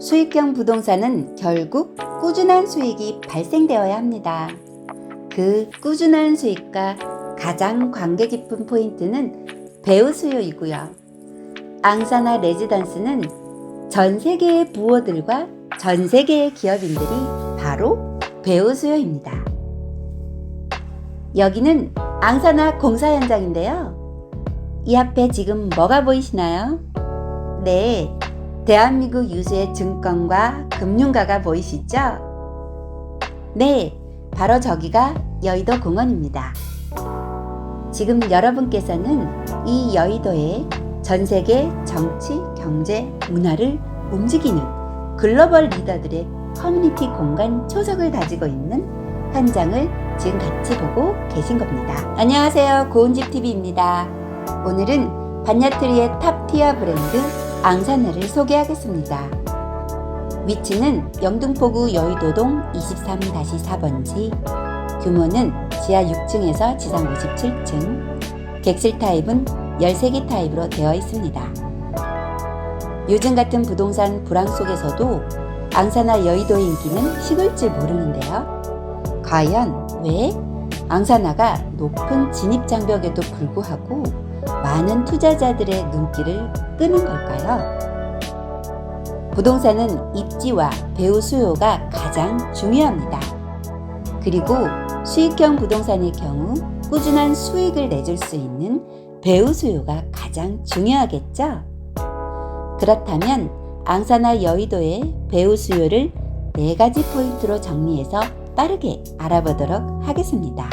수익형 부동산은 결국 꾸준한 수익이 발생되어야 합니다. 그 꾸준한 수익과 가장 관계 깊은 포인트는 배우 수요이고요. 앙사나 레지던스는 전 세계의 부호들과 전 세계의 기업인들이 바로 배우 수요입니다. 여기는 앙사나 공사 현장인데요. 이 앞에 지금 뭐가 보이시나요? 네, 대한민국 유수의 증권과 금융가가 보이시죠? 네, 바로 저기가 여의도 공원입니다. 지금 여러분께서는 이 여의도의 전 세계 정치, 경제, 문화를 움직이는 글로벌 리더들의 커뮤니티 공간 초석을 다지고 있는 현장을 지금 같이 보고 계신 겁니다. 안녕하세요. 고운집TV입니다. 오늘은 반야트리의 탑티어 브랜드 앙사나를 소개하겠습니다. 위치는 영등포구 여의도동 23-4번지, 규모는 지하 6층에서 지상 57층, 객실 타입은 13개 타입으로 되어 있습니다. 요즘 같은 부동산 불황 속에서도 앙사나 여의도의 인기는 식을 줄 모르는데요. 과연 왜 앙사나가 높은 진입 장벽에도 불구하고 많은 투자자들의 눈길을 끄는 걸까요? 부동산은 입지와 배우 수요가 가장 중요합니다. 그리고 수익형 부동산의 경우 꾸준한 수익을 내줄 수 있는 배우 수요가 가장 중요하겠죠? 그렇다면 앙사나 여의도의 배우 수요를 네 가지 포인트로 정리해서 빠르게 알아보도록 하겠습니다.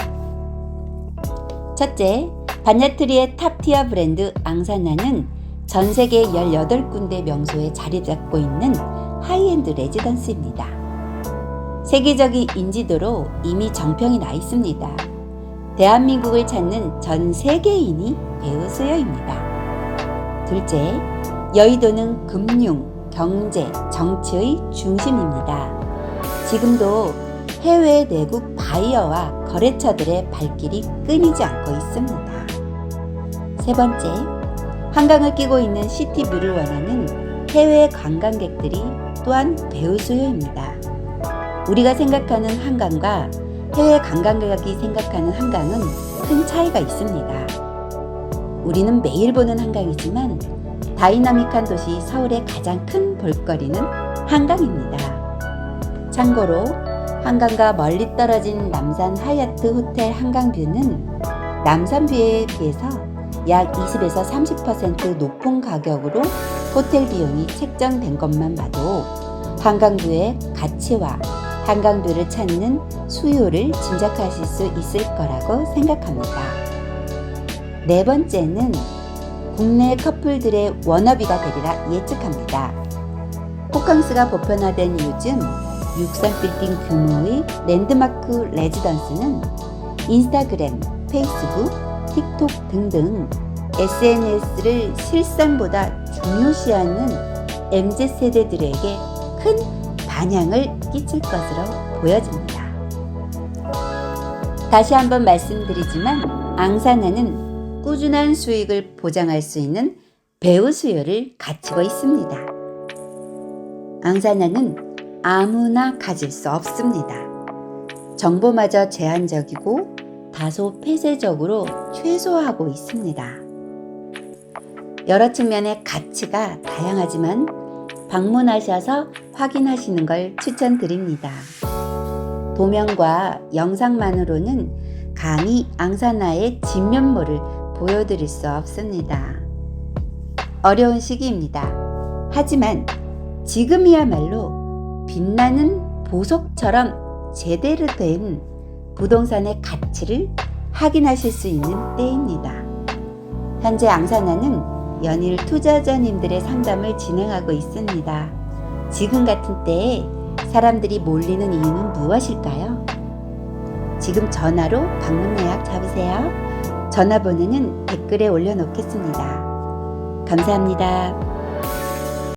첫째, 반야트리의 탑티어 브랜드 앙사나는 전 세계 18군데 명소에 자리 잡고 있는 하이엔드 레지던스입니다. 세계적인 인지도로 이미 정평이 나 있습니다. 대한민국을 찾는 전 세계인이 배우 수요입니다. 둘째, 여의도는 금융, 경제, 정치의 중심입니다. 지금도 해외 내국 바이어와 거래처들의 발길이 끊이지 않고 있습니다. 세 번째, 한강을 끼고 있는 시티뷰를 원하는 해외 관광객들이 또한 배우 수요입니다. 우리가 생각하는 한강과 해외 관광객이 생각하는 한강은 큰 차이가 있습니다. 우리는 매일 보는 한강이지만 다이나믹한 도시 서울의 가장 큰 볼거리는 한강입니다. 참고로 한강과 멀리 떨어진 남산 하얏트 호텔 한강뷰는 남산뷰에 비해서 약 20에서 30% 높은 가격으로 호텔 비용이 책정된 것만 봐도 한강뷰의 가치와 한강뷰를 찾는 수요를 짐작하실 수 있을 거라고 생각합니다. 네 번째는 국내 커플들의 워너비가 되리라 예측합니다. 호캉스가 보편화된 요즘 63빌딩 규모의 랜드마크 레지던스는 인스타그램, 페이스북, 틱톡 등등 SNS를 실상보다 중요시하는 MZ세대들에게 큰 반향을 끼칠 것으로 보여집니다. 다시 한번 말씀드리지만 앙사나는 꾸준한 수익을 보장할 수 있는 배우 수요를 갖추고 있습니다. 앙사나는 아무나 가질 수 없습니다. 정보마저 제한적이고 다소 폐쇄적으로 최소화하고 있습니다. 여러 측면의 가치가 다양하지만 방문하셔서 확인하시는 걸 추천드립니다. 도면과 영상만으로는 감히 앙사나의 진면모를 보여드릴 수 없습니다. 어려운 시기입니다. 하지만 지금이야말로 빛나는 보석처럼 제대로 된 부동산의 가치를 확인하실 수 있는 때입니다. 현재 앙사나는 연일 투자자님들의 상담을 진행하고 있습니다. 지금 같은 때에 사람들이 몰리는 이유는 무엇일까요? 지금 전화로 방문 예약 잡으세요. 전화번호는 댓글에 올려놓겠습니다. 감사합니다.